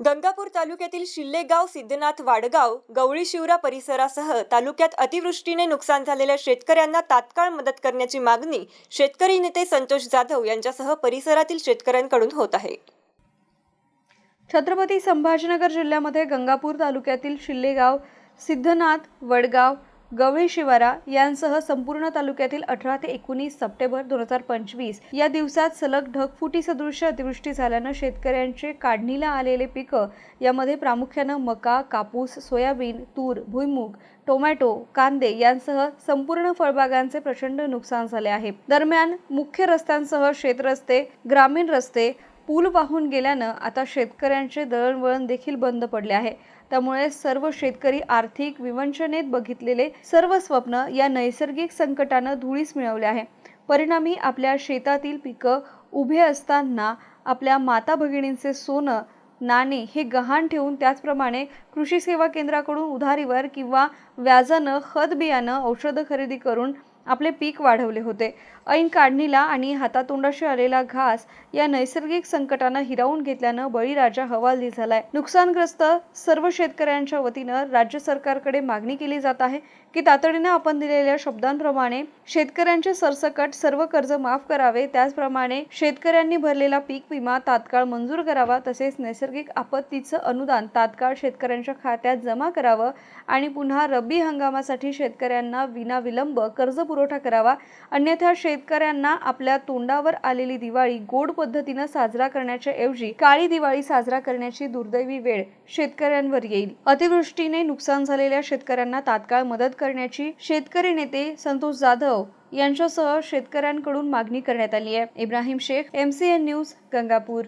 गंगापूर तालुक्यातील शिल्लेगाव सिद्धनाथ वाडगाव गवळी शिवरा परिसरासह तालुक्यात अतिवृष्टीने नुकसान झालेल्या शेतकऱ्यांना तात्काळ मदत करण्याची मागणी शेतकरी नेते संतोष जाधव यांच्यासह परिसरातील शेतकऱ्यांकडून होत आहे. छत्रपती संभाजीनगर जिल्ह्यामध्ये गंगापूर तालुक्यातील शिल्लेगाव सिद्धनाथ वडगाव गवळी शिवारा यांसह संपूर्ण तालुक्यातील अठरा ते एकोणीस सप्टेंबर दोन हजार पंचवीस या दिवसात सलग ढगफुटी सदृश्य अतिवृष्टी झाल्यानं शेतकऱ्यांचे काढणीला आलेले पिकं यामध्ये प्रामुख्यानं मका कापूस सोयाबीन तूर भुईमूग टोमॅटो कांदे यांसह संपूर्ण फळबागांचे प्रचंड नुकसान झाले आहे. दरम्यान मुख्य रस्त्यांसह शेतरस्ते ग्रामीण रस्ते पूल वाहून गेल्यानं आता शेतकऱ्यांचे दळणवळण देखील बंद पडले आहे. त्यामुळे सर्व शेतकरी आर्थिक विवंचनेत बघितलेले सर्व स्वप्न या नैसर्गिक संकटानं धुळीस मिळवले आहे. परिणामी आपल्या शेतातील पिकं उभे असताना आपल्या माता भगिनींचे सोनं नाणे हे गहाण ठेवून त्याचप्रमाणे कृषी सेवा केंद्राकडून उधारीवर किंवा व्याजानं खत बियाणं औषधं खरेदी करून आपले पीक वाढवले होते. ऐन काढणीला आणि हातातोंडाशी आलेला घास या नैसर्गिक संकटानं हिरावून घेतल्यानं बळीराजा हवालदी झालाय. नुकसानग्रस्त सर्व शेतकऱ्यांच्या वतीनं राज्य सरकारकडे मागणी केली जात आहे की तातडीनं आपण दिलेल्या शब्दांप्रमाणे शेतकऱ्यांचे सरसकट सर्व कर्ज माफ करावे. त्याचप्रमाणे शेतकऱ्यांनी भरलेला पीक विमा तात्काळ मंजूर करावा. तसेच नैसर्गिक आपत्तीचं अनुदान तात्काळ शेतकऱ्यांच्या खात्यात जमा करावं. आणि पुन्हा रब्बी हंगामासाठी शेतकऱ्यांना विनाविलंब कर्ज पुरवठा करावा. अन्यथा शेतकऱ्यांना आपल्या तोंडावर आलेली दिवाळी गोड पद्धतीनं साजरा करण्याच्या ऐवजी काळी दिवाळी साजरा करण्याची दुर्दैवी वेळ शेतकऱ्यांवर येईल. अतिवृष्टीने नुकसान झालेल्या शेतकऱ्यांना तात्काळ मदत करण्याची शेतकरी नेते संतोष जाधव यांच्यासह शेतकऱ्यांकडून मागणी करण्यात आली आहे. Ibrahim Shaikh MCN news Gangapur.